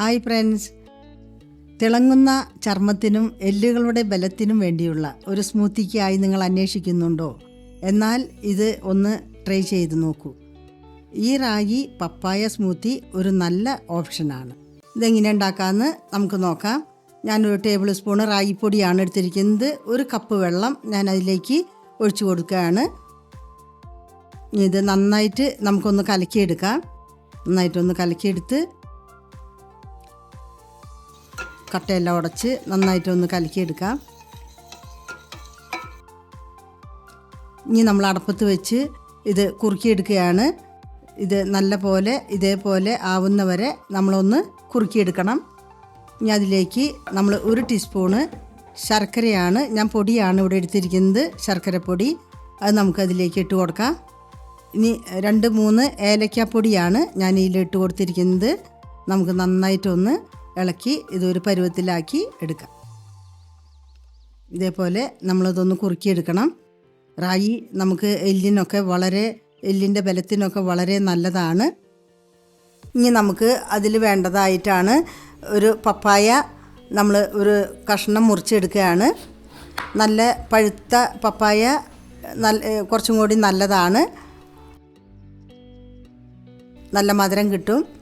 Hi friends. തിളങ്ങുന്ന ചർമ്മത്തിനും എല്ലുകളുടെ ബലത്തിനും വേണ്ടിയുള്ള ഒരു സ്മൂത്തിക്കായി നിങ്ങൾ അന്വേഷിക്കുന്നുണ്ടോ? എന്നാൽ ഇത് ഒന്ന് ട്രൈ ചെയ്ത് നോക്കൂ. ഈ റാഗി പപ്പായ സ്മൂത്തി ഒരു നല്ല ഓപ്ഷനാണ് ഇതെങ്ങനെ ഉണ്ടാക്കാമെന്ന് നമുക്ക് നോക്കാം. ഞാനൊരു ടേബിൾ സ്പൂൺ റാഗിപ്പൊടിയാണ് എടുത്തിരിക്കുന്നത്. ഒരു കപ്പ് വെള്ളം ഞാൻ അതിലേക്ക് ഒഴിച്ചു കൊടുക്കുകയാണ്. ഇത് നന്നായിട്ട് നമുക്കൊന്ന് കലക്കിയെടുക്കാം. നന്നായിട്ടൊന്ന് കലക്കിയെടുത്ത് കട്ടയെല്ലാം ഉടച്ച് നന്നായിട്ടൊന്ന് കലക്കിയെടുക്കാം. ഇനി നമ്മൾ അടപ്പത്ത് വെച്ച് ഇത് കുറുക്കിയെടുക്കുകയാണ്. ഇത് നല്ല പോലെ ഇതേപോലെ ആവുന്നവരെ നമ്മളൊന്ന് കുറുക്കിയെടുക്കണം. ഇനി അതിലേക്ക് നമ്മൾ ഒരു ടീസ്പൂണ് ശർക്കരയാണ് ഞാൻ പൊടിയാണ് ഇവിടെ എടുത്തിരിക്കുന്നത് ശർക്കരപ്പൊടി. അത് നമുക്കതിലേക്ക് ഇട്ട് കൊടുക്കാം. ഇനി രണ്ട് മൂന്ന് ഏലക്കാപ്പൊടിയാണ് ഞാൻ ഇതിൽ ഇട്ട് കൊടുത്തിരിക്കുന്നത്. നമുക്ക് നന്നായിട്ടൊന്ന് ഇളക്കി ഇതൊരു പരുവത്തിലാക്കി എടുക്കാം. ഇതേപോലെ നമ്മളതൊന്ന് കുറുക്കിയെടുക്കണം. റായി നമുക്ക് എല്ലിനൊക്കെ വളരെ എല്ലിന്റെ ബലത്തിനൊക്കെ വളരെ നല്ലതാണ്. ഇനി നമുക്ക് അതിൽ വേണ്ടതായിട്ടാണ് ഒരു പപ്പായ നമ്മൾ ഒരു കഷ്ണം മുറിച്ചെടുക്കുകയാണ്. നല്ല പഴുത്ത പപ്പായ നല്ല കുറച്ചും കൂടി നല്ലതാണ്. നല്ല മധുരം കിട്ടും.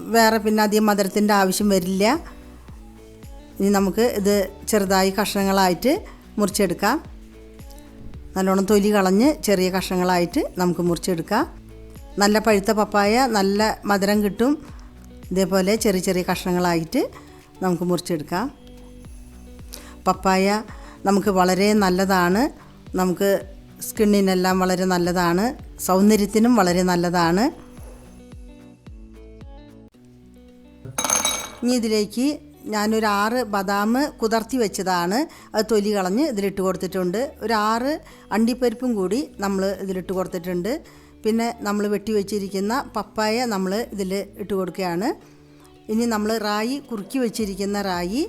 വേറെ പിന്നെ അധികം മധുരത്തിന്റെ ആവശ്യം വരില്ല. ഇനി നമുക്ക് ഇത് ചെറുതായി കഷ്ണങ്ങളായിട്ട് മുറിച്ചെടുക്കാം. നല്ലോണം തൊലി കളഞ്ഞ് ചെറിയ കഷ്ണങ്ങളായിട്ട് നമുക്ക് മുറിച്ചെടുക്കാം. നല്ല പഴുത്ത പപ്പായ നല്ല മധുരം കിട്ടും. ഇതേപോലെ ചെറിയ ചെറിയ കഷ്ണങ്ങളായിട്ട് നമുക്ക് മുറിച്ചെടുക്കാം. പപ്പായ നമുക്ക് വളരെ നല്ലതാണ്. നമുക്ക് സ്കിന്നിനെല്ലാം വളരെ നല്ലതാണ്. സൗന്ദര്യത്തിനും വളരെ നല്ലതാണ്. ഇനി ഇതിലേക്ക് ഞാനൊരു ആറ് ബദാം കുതിർത്തി വെച്ചതാണ്. അത് തൊലി കളഞ്ഞ് ഇതിലിട്ട് കൊടുത്തിട്ടുണ്ട്. ഒരു ആറ് അണ്ടിപ്പരിപ്പും കൂടി നമ്മൾ ഇതിലിട്ട് കൊടുത്തിട്ടുണ്ട്. പിന്നെ നമ്മൾ വെട്ടി വെച്ചിരിക്കുന്ന പപ്പായ നമ്മൾ ഇതിൽ ഇട്ട് കൊടുക്കുകയാണ്. ഇനി നമ്മൾ റായി കുറുക്കി വെച്ചിരിക്കുന്ന റായി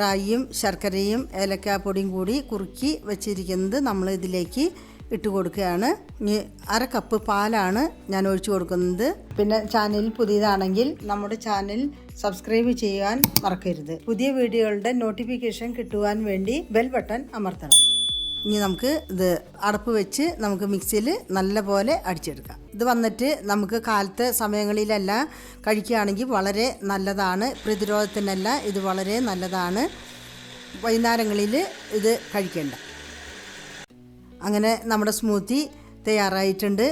റായിയും ശർക്കരയും ഏലക്കാപ്പൊടിയും കൂടി കുറുക്കി വെച്ചിരിക്കുന്നത് നമ്മൾ ഇതിലേക്ക് ഇട്ട് കൊടുക്കുകയാണ്. ഇനി അര കപ്പ് പാലാണ് ഞാൻ ഒഴിച്ചു കൊടുക്കുന്നത്. പിന്നെ ചാനൽ പുതിയതാണെങ്കിൽ നമ്മുടെ ചാനൽ സബ്സ്ക്രൈബ് ചെയ്യാൻ മറക്കരുത്. പുതിയ വീഡിയോകളുടെ നോട്ടിഫിക്കേഷൻ കിട്ടുവാൻ വേണ്ടി ബെൽ ബട്ടൺ അമർത്തണം. ഇനി നമുക്ക് ഇത് അടപ്പ് വെച്ച് നമുക്ക് മിക്സിയിൽ നല്ല പോലെ അടിച്ചെടുക്കാം. ഇത് വന്നിട്ട് നമുക്ക് കാലത്തെ സമയങ്ങളിലെല്ലാം കഴിക്കുകയാണെങ്കിൽ വളരെ നല്ലതാണ്. പ്രതിരോധത്തിനെല്ലാം ഇത് വളരെ നല്ലതാണ്. വൈകുന്നേരങ്ങളിൽ ഇത് കഴിക്കേണ്ട. അങ്ങനെ നമ്മുടെ സ്മൂത്തി തയ്യാറായിട്ടുണ്ട്.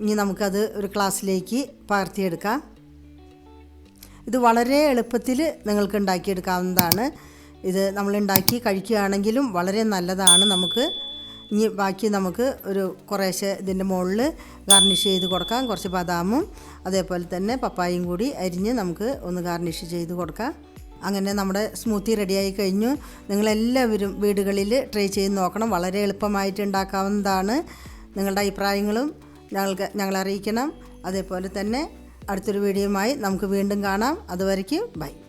ഇനി നമുക്കത് ഒരു ക്ലാസ്സിലേക്ക് പകർത്തിയെടുക്കാം. ഇത് വളരെ എളുപ്പത്തിൽ നിങ്ങൾക്ക് ഉണ്ടാക്കിയെടുക്കാവുന്നതാണ്. ഇത് നമ്മൾ ഉണ്ടാക്കി കഴിക്കുകയാണെങ്കിലും വളരെ നല്ലതാണ് നമുക്ക്. ഇനി ബാക്കി നമുക്ക് ഒരു കുറേശ്ശെ ഇതിന്റെ മുകളിൽ ഗാർണിഷ് ചെയ്ത് കൊടുക്കാം. കുറച്ച് ബദാമും അതേപോലെ തന്നെ പപ്പായും കൂടി അരിഞ്ഞ് നമുക്ക് ഒന്ന് ഗാർണിഷ് ചെയ്ത് കൊടുക്കാം. അങ്ങനെ നമ്മുടെ സ്മൂത്തി റെഡിയായി കഴിഞ്ഞു. നിങ്ങളെല്ലാവരും വീടുകളിൽ ട്രൈ ചെയ്ത് നോക്കണം. വളരെ എളുപ്പമായിട്ട് ഉണ്ടാക്കാവുന്നതാണ്. നിങ്ങളുടെ അഭിപ്രായങ്ങളും ഞങ്ങൾക്ക് ഞങ്ങളറിയിക്കണം അതേപോലെ തന്നെ അടുത്തൊരു വീഡിയോയുമായി നമുക്ക് വീണ്ടും കാണാം. അതുവരയ്ക്കും ബൈ